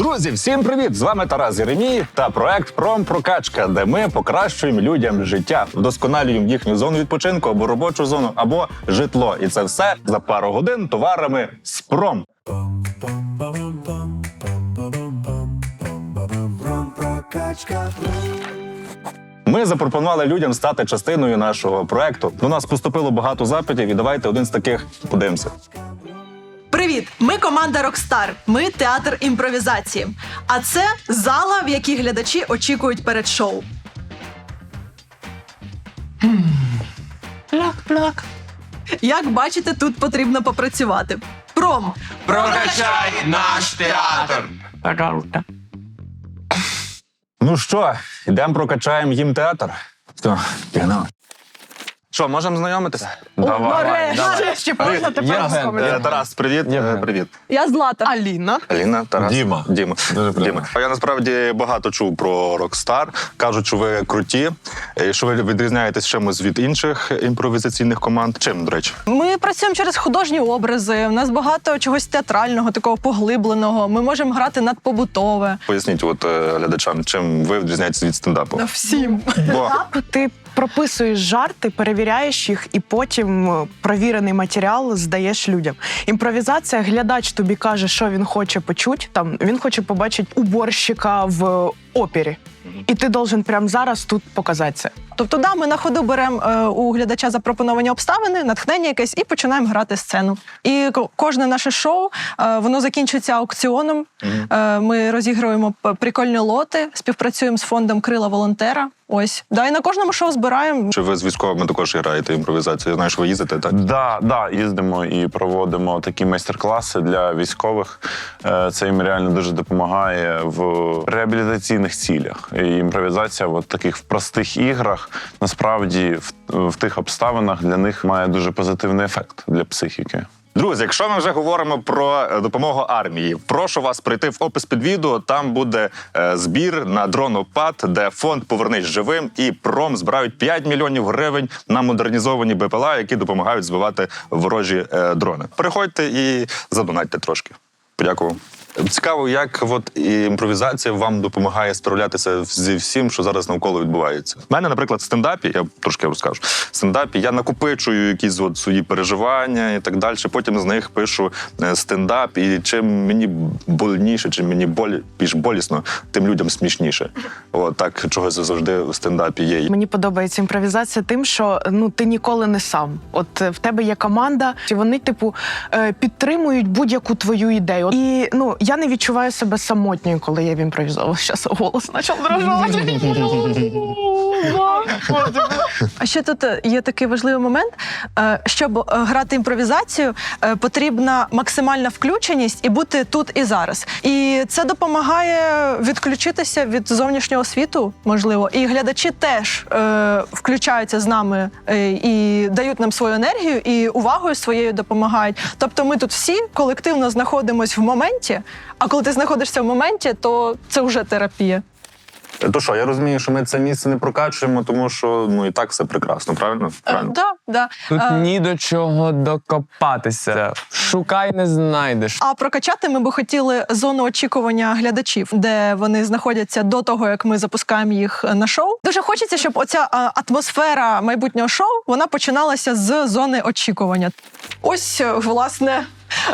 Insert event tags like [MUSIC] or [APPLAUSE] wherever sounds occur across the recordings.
Друзі, всім привіт! З вами Тарас Єремій та проект Промпрокачка, де ми покращуємо людям життя, вдосконалюємо їхню зону відпочинку або робочу зону, або житло. І це все за пару годин товарами з пром. Ми запропонували людям стати частиною нашого проекту. До нас поступило багато запитів, і давайте один з таких подивимося. Привіт! Ми команда Рокстар. Ми театр імпровізації. А це зала, в якій глядачі очікують перед шоу. Пляк-пляк. Як бачите, тут потрібно попрацювати. Пром. Прокачай наш театр. Пожалуйста. Ну що, йдемо прокачаємо їм театр. Все, пігнали. Що, можемо знайомитися? Давай, давай. Ще можна тепер Євген, розповідати. Е, Тарас, привіт. Євген. Е, Привіт. Я Злата. Аліна. Аліна, Тарас. Діма. Діма. Дуже приємно. Діма. Я насправді багато чув про Rockstar. Кажуть, що ви круті, і що ви відрізняєтесь чимось від інших імпровізаційних команд. Чим, до речі? Ми працюємо через художні образи. У нас багато чогось театрального, такого поглибленого. Ми можемо грати надпобутове. Поясніть от е, глядачам, чим ви відрізняєтесь від стендапу. Всім. Бо Ти прописуєш жарти, перевіряєш їх, і потім е, провірений матеріал здаєш людям. Імпровізація, глядач тобі каже, що він хоче почути. Там він хоче побачити уборщика в опері. І ти должен прямо зараз тут показати це. Тобто, да, ми на ходу беремо е, у глядача запропоновані обставини, натхнення якесь і починаємо грати сцену. І кожне наше шоу е, воно закінчується аукціоном. Е, ми розігруємо прикольні лоти, співпрацюємо з фондом Крила волонтера. Ось да, і на кожному шоу збираємо. чи ви з військовими також граєте імпровізацію? Я знаю, що ви їздите, так? Да, да, їздимо і проводимо такі майстер-класи для військових. Е, Це їм реально дуже допомагає в реабілітаційних цілях. І імпровізація в таких в простих іграх насправді в, в тих обставинах для них має дуже позитивний ефект для психіки. Друзі, якщо ми вже говоримо про е, допомогу армії, прошу вас прийти в опис під відео. Там буде е, збір на дронопад, де фонд Повернись живим і пром збирають 5 мільйонів гривень на модернізовані БПЛА, які допомагають збивати ворожі е, дрони. Переходьте і задонатьте трошки. Подякую. Цікаво, як от імпровізація вам допомагає справлятися зі всім, що зараз навколо відбувається. У мене, наприклад, в стендапі, я трошки розкажу. В стендапі я накопичую якісь от свої переживання і так далі. Потім з них пишу е, стендап. І чим мені больніше, чим мені болі, більш болісно, тим людям смішніше. От так чогось завжди в стендапі є. Мені подобається імпровізація тим, що ну ти ніколи не сам. От е, в тебе є команда, і вони, типу, е, підтримують будь-яку твою ідею. І ну я не відчуваю себе самотньою, коли я в імпровізовую. Зараз голос почав дрожати. А ще тут е, є такий важливий момент. е, Щоб е, грати імпровізацію, потрібна максимальна включеність і бути тут і зараз. І це допомагає відключитися від зовнішнього світу, можливо. І глядачі теж включаються з нами і дають нам свою енергію і увагою своєю допомагають. Тобто, ми тут всі колективно знаходимося в моменті. А коли ти знаходишся в моменті, то це вже терапія. То що, я розумію, що ми це місце не прокачуємо, тому що ну і так все прекрасно, правильно? Е, Правильно. Да, да. Тут Е, ні до чого докопатися. Шукай, не знайдеш. А прокачати ми би хотіли зону очікування глядачів, де вони знаходяться до того, як ми запускаємо їх на шоу. Дуже хочеться, щоб оця а, атмосфера майбутнього шоу вона починалася з зони очікування. Ось е, власне.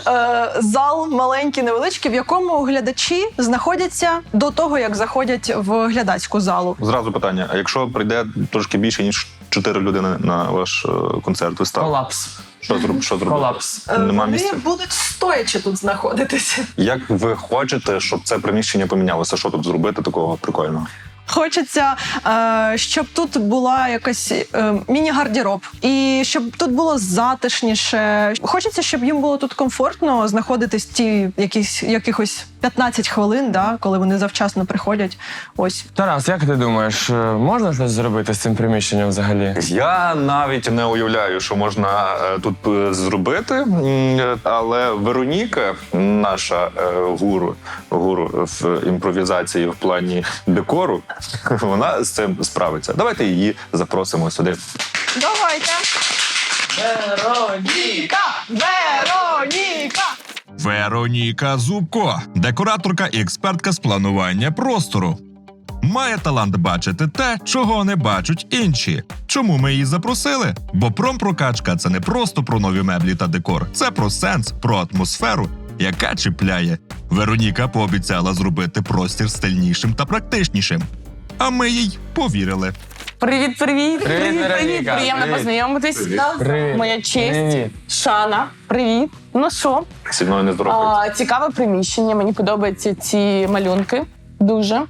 Е, Зал маленький, невеличкий, в якому глядачі знаходяться до того, як заходять в глядацьку залу. Зразу питання: а якщо прийде трошки більше ніж чотири людини на ваш е, концерт, виставу, Колапс. що зроб що зробити? Колапс. Е, Нема Вони місця. будуть стоячи тут знаходитися. Як ви хочете, щоб це приміщення помінялося? Що тут зробити такого прикольного? Хочеться, е, щоб тут була якась е, міні-гардероб, і щоб тут було затишніше. Хочеться, щоб їм було тут комфортно знаходитись ті якісь якихось 15 хвилин, да, коли вони завчасно приходять. Ось Тарас, як ти думаєш, е, можна щось зробити з цим приміщенням взагалі? Я навіть не уявляю, що можна е, тут е, зробити, але Вероніка, наша гуру, гуру в імпровізації в плані декору, [LAUGHS] вона з цим справиться. Давайте її запросимо сюди. давайте. Вероніка! Вероніка! Вероніка Зубко, декораторка і експертка з планування простору. Має талант бачити те, чого не бачать інші. Чому ми її запросили? Бо промпрокачка це не просто про нові меблі та декор, це про сенс, про атмосферу, яка чіпляє. Вероніка пообіцяла зробити простір стильнішим та практичнішим. А ми їй повірили. Привіт, привіт, Привіт, Вероніка, Приємно привіт. познайомитись. Привіт. Моя честь. Привіт. Шана, привіт. Ну що, Зі мною не здоровкають. а, цікаве приміщення. Мені подобаються ці малюнки. Дуже.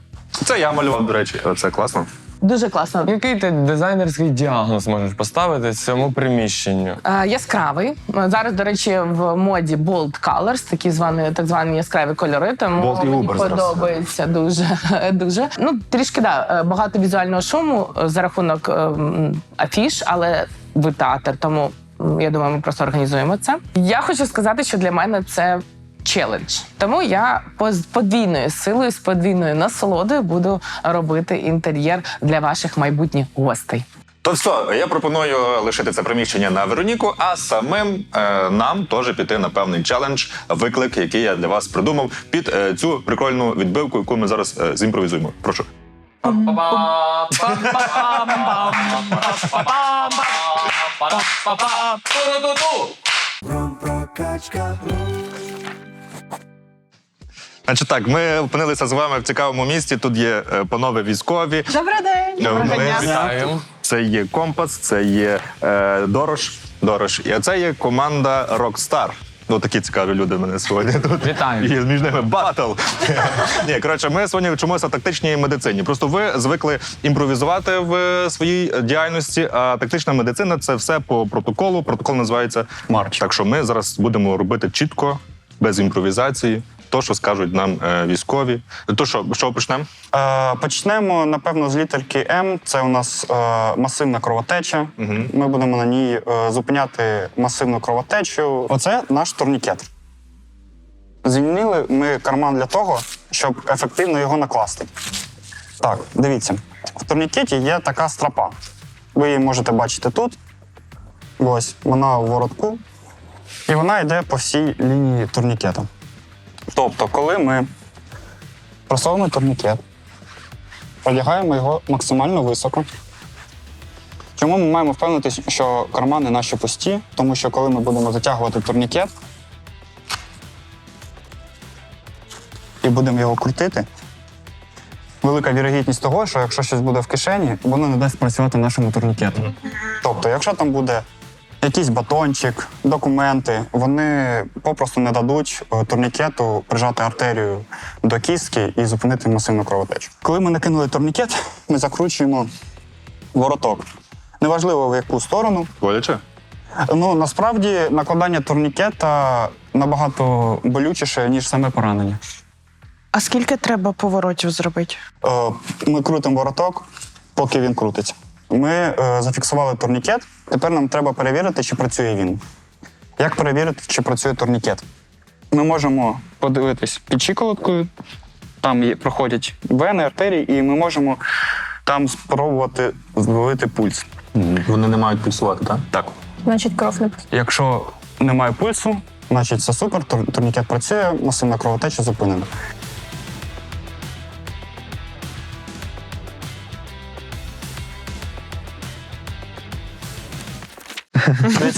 Це я малював, до речі. Це класно. Дуже класно. Який ти дизайнерський діагноз можеш поставити цьому приміщенню? Е, Яскравий. Зараз, до речі, в моді bold colors, такі звані, так звані яскраві кольори. Тому Bold і мені Uber зараз. подобається дуже. [LAUGHS] дуже. Ну, трішки да, е, багато візуального шуму е, за рахунок е, м, афіш, але ви театр, тому м, я думаю, ми просто організуємо це. Я хочу сказати, що для мене це. Челендж, тому я з подвійною силою, з подвійною насолодою буду робити інтер'єр для ваших майбутніх гостей. То все, я пропоную лишити це приміщення на Вероніку, а самим е, нам теж піти на певний челендж, виклик, який я для вас придумав під е, цю прикольну відбивку, яку ми зараз е, зімпровізуємо. Прошу. Значить так, ми опинилися з вами в цікавому місці. Тут є е, панове військові. Добрий день. Ми- дня. Вітаю. Це є компас, це є е, Дорош. Дорош. І це є команда Rockstar. Ну, такі цікаві люди в мене сьогодні тут. Вітаю. І між ними батл. [LAUGHS] Ні, коротше, ми сьогодні вчимося тактичній медицині. Просто ви звикли імпровізувати в своїй діяльності, а тактична медицина це все по протоколу. Протокол називається Марч. Так що ми зараз будемо робити чітко, без імпровізації. То, що скажуть нам е, військові. То що, що почнемо? Е, Почнемо, напевно, з літерки М. Це у нас е, масивна кровотеча. Ми будемо на ній е, зупиняти масивну кровотечу. Оце наш турнікет. Звільнили ми карман для того, щоб ефективно його накласти. Так, дивіться. В турнікеті є така стропа. Ви її можете бачити тут. Ось вона у воротку. І вона йде по всій лінії турнікета. Тобто, коли ми просовуємо турнікет, одягаємо його максимально високо. Чому ми маємо впевнитися, що кармани наші пусті? Тому що коли ми будемо затягувати турнікет і будемо його крутити, велика вірогідність того, що якщо щось буде в кишені, воно не дасть працювати нашому турнікету. Тобто, якщо там буде якийсь батончик, документи, вони попросту не дадуть е, турнікету прижати артерію до кістки і зупинити масивну кровотечу. Коли ми накинули турнікет, ми закручуємо вороток. Неважливо в яку сторону. Боляче? Ну насправді накладання турнікета набагато болючіше, ніж саме поранення. А скільки треба поворотів зробити? Е, Ми крутимо вороток, поки він крутиться. Ми е, зафіксували турнікет. Тепер нам треба перевірити, чи працює він. Як перевірити, чи працює турнікет? Ми можемо подивитись під щиколоткою, там є, проходять вени, артерії, і ми можемо там спробувати зловити пульс. Вони не мають пульсувати, так? Так. Значить, кров не Якщо немає пульсу, значить все супер, тур- турнікет працює, масивна кровотеча зупинена.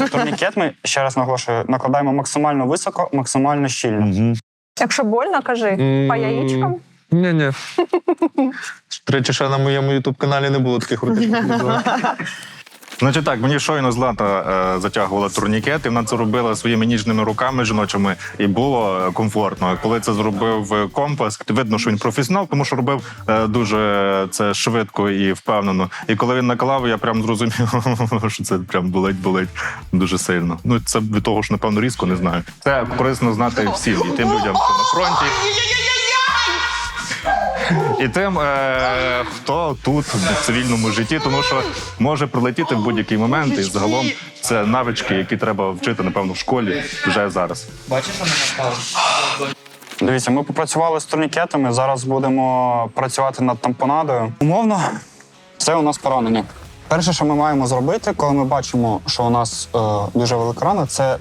Турнікет ми, ще раз наголошую, накладаємо максимально високо, максимально щільно. Якщо больно, кажи по яєчкам. Ні, ні. [LAUGHS] До речі, ще на моєму ютуб-каналі не було таких крутих. [LAUGHS] Значить так, мені щойно Злата е, затягувала турнікет, і вона це робила своїми ніжними руками жіночими, і було комфортно. Коли це зробив е, компас, видно, що він професіонал, тому що робив е, дуже це швидко і впевнено. І коли він наклав, я прям зрозумів, [LAUGHS] що це прям болить, болить дуже сильно. Ну це від того, що напевно різко не знаю. Це корисно знати всім і тим людям, хто на фронті. І тим, е, хто тут в цивільному житті, тому що може прилетіти в будь-який момент, і загалом це навички, які треба вчити, напевно, в школі вже зараз. Дивіться, ми попрацювали з турнікетами, зараз будемо працювати над тампонадою. Умовно, це у нас поранення. Перше, що ми маємо зробити, коли ми бачимо, що у нас е, дуже велика рана, це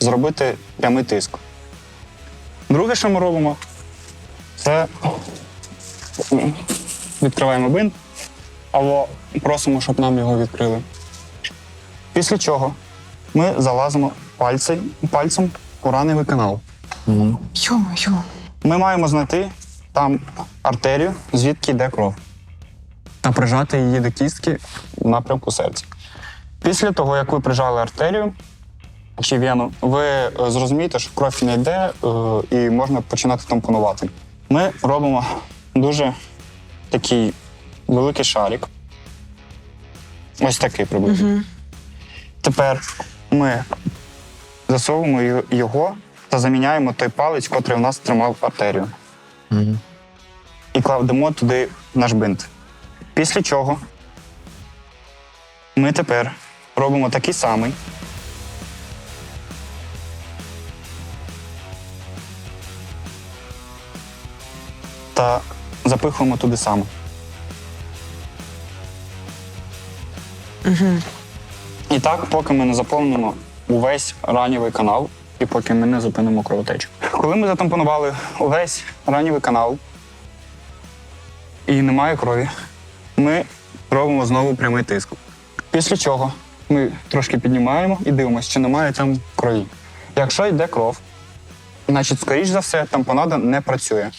зробити прямий тиск. Друге, що ми робимо, це відкриваємо бинт або просимо, щоб нам його відкрили. Після чого ми залазимо пальці, пальцем у раневий канал. Йо-йо. Ми маємо знайти там артерію, звідки йде кров, та прижати її до кістки в напрямку серця. Після того, як ви прижали артерію чи вену, ви е, зрозумієте, що кров не йде е, і можна починати тампонувати. Ми робимо дуже такий великий шарик. Ось такий приблизно. Тепер ми засовуємо його та заміняємо той палець, котрий у нас тримав артерію. І кладемо туди наш бинт. Після чого ми тепер робимо такий самий. Та запихуємо туди саме. І так, поки ми не заповнимо увесь ранній канал, і поки ми не зупинимо кровотечу. Коли ми затампонували увесь ранній канал і немає крові, ми робимо знову прямий тиск. Після чого ми трошки піднімаємо і дивимося, чи немає там крові. Якщо йде кров, значить, скоріш за все, тампонада не працює.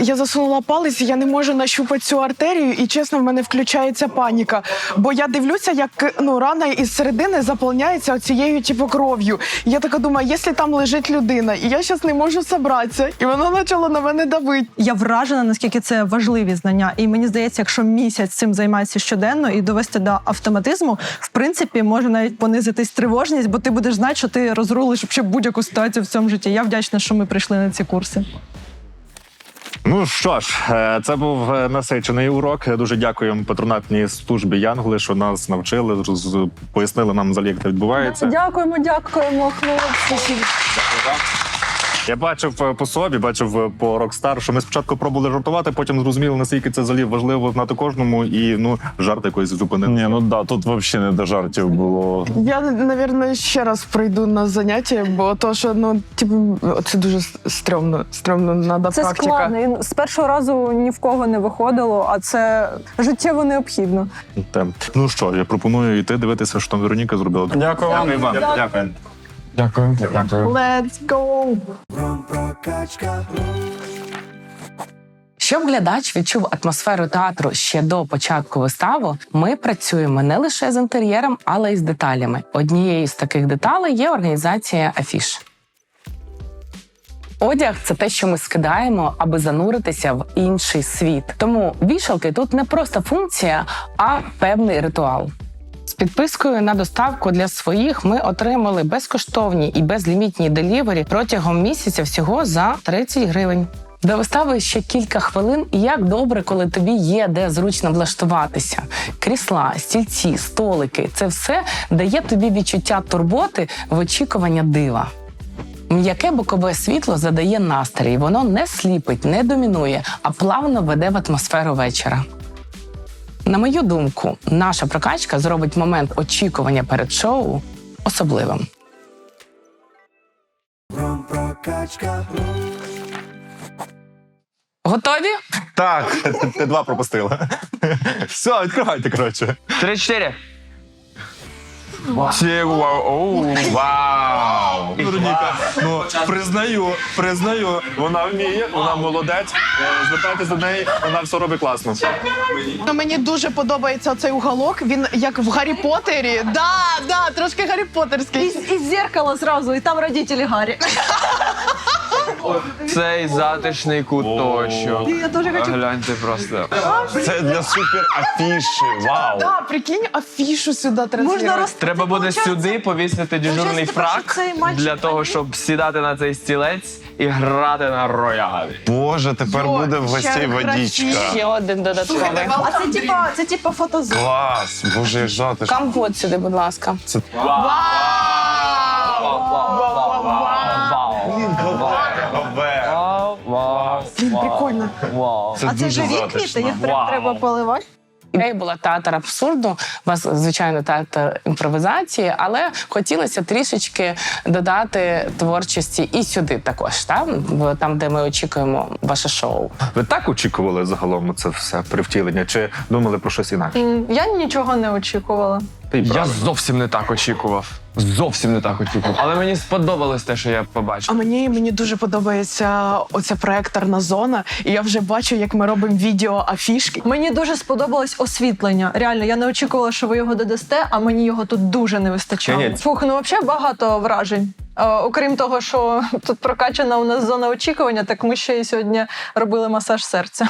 Я засунула палець, я не можу нащупати цю артерію, і чесно, в мене включається паніка. Бо я дивлюся, як ну рана із середини заповняється цією типу кров'ю. Я така думаю, якщо там лежить людина, і я зараз не можу зібратися, і вона почала на мене давити. Я вражена, наскільки це важливі знання. І мені здається, якщо місяць цим займається щоденно і довести до автоматизму, в принципі, може навіть понизитись тривожність, бо ти будеш знати, що ти розрулиш будь-яку ситуацію в цьому житті. Я вдячна, що ми прийшли на ці курси. Ну що ж, е, це був е, насичений урок. Дуже дякуємо патронатній службі Янголи, що нас навчили, пояснили нам взагалі, як це відбувається. Дякуємо, дякуємо, хлопці. Я бачив е, по собі, бачив е, по Rockstar, що ми спочатку пробували жартувати, потім зрозуміли, наскільки це взагалі важливо знати кожному, і ну жарт якось зупинив. Ні, ну да, тут взагалі не до жартів було. Я, напевно, ще раз прийду на заняття, бо то, що ну, типу, це дуже стрьомно. Стрьомно, надо Це практика. складно. І з першого разу ні в кого не виходило, а це життєво необхідно. Те. Ну що, я пропоную йти дивитися, що там Вероніка зробила. Дякую вам. Дякую. Дякую. Дякую. Let's go! Щоб глядач відчув атмосферу театру ще до початку вистави, ми працюємо не лише з інтер'єром, але й з деталями. Однією з таких деталей є організація афіш. Одяг це те, що ми скидаємо, аби зануритися в інший світ. Тому вішалки тут не просто функція, а певний ритуал. З підпискою на доставку для своїх ми отримали безкоштовні і безлімітні делівері протягом місяця всього за 30 гривень. До вистави ще кілька хвилин, і як добре, коли тобі є де зручно влаштуватися. Крісла, стільці, столики це все дає тобі відчуття турботи в очікування дива. М'яке бокове світло задає настрій, воно не сліпить, не домінує, а плавно веде в атмосферу вечора. На мою думку, наша прокачка зробить момент очікування перед шоу особливим. Готові? Так, [LAUGHS] ти два пропустила. [LAUGHS] Все, відкривайте, коротше. Три-чотири. Вау, оу, вау. Вероніка, ну признаю, признаю, вона вміє, вона молодець. Е, Звертайтеся до неї, вона все робить класно. Ну, мені дуже подобається цей уголок. Він як в Гаррі Поттері. Да, да, трошки Гаррі Поттерський. Із, із зеркала зразу, і там родителі Гаррі. Цей затишний куточок. Я дуже хочу. Гляньте просто. Це для супер афіші. Вау! Да, прикинь, афішу сюди Можна роз... Треба буде сюди повісити дежурний фрак для того, щоб сідати на цей стілець і грати на роялі. Боже, тепер буде в гостей водичка. Ще один додатковий. А це типа, це типа фотозон. Клас! Боже, як затишно. Компот сюди, будь ласка. Блін, прикольно. Вау. Це А це живі затишно. квіти, їх прям треба поливати. Ідея була театр абсурду. У вас, звичайно, театр імпровізації, але хотілося трішечки додати творчості і сюди також, та? в- там, де ми очікуємо ваше шоу. Ви так очікували загалом це все при втіленні? Чи думали про щось інакше? Я нічого не очікувала. Ти й Я правильно. зовсім не так очікував. Зовсім не так очікував. Але мені сподобалось те, що я А мені мені дуже подобається оця проекторна зона, і я вже бачу, як ми робимо відео афішки. Мені дуже сподобалось освітлення. Реально, я не очікувала, що ви його додасте, а мені його тут дуже не вистачало. Ні-ні. Фух, ну взагалі багато вражень. Е, окрім того, що тут прокачана у нас зона очікування, так ми ще й сьогодні робили масаж серця.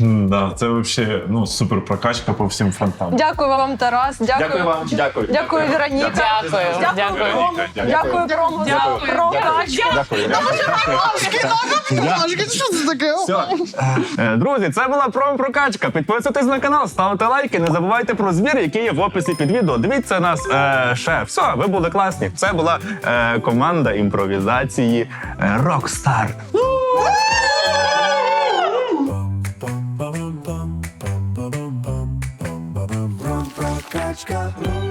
Да, це взагалі ну, супер прокачка по всім фронтам. Дякую вам, Тарас. Дякую, Дякую вам, дякую. Дякую, Вероніка. Дякую, дякую. Рому. Дякую, Рому, за прокачку. Дякую. Е, Друзі, це була промпрокачка. Підписуйтесь на канал, ставте лайки, не забувайте про збір, який є в описі під відео. Дивіться нас е, ще. Все, ви були класні. Це була е, команда імпровізації е, Rockstar. Прокачка.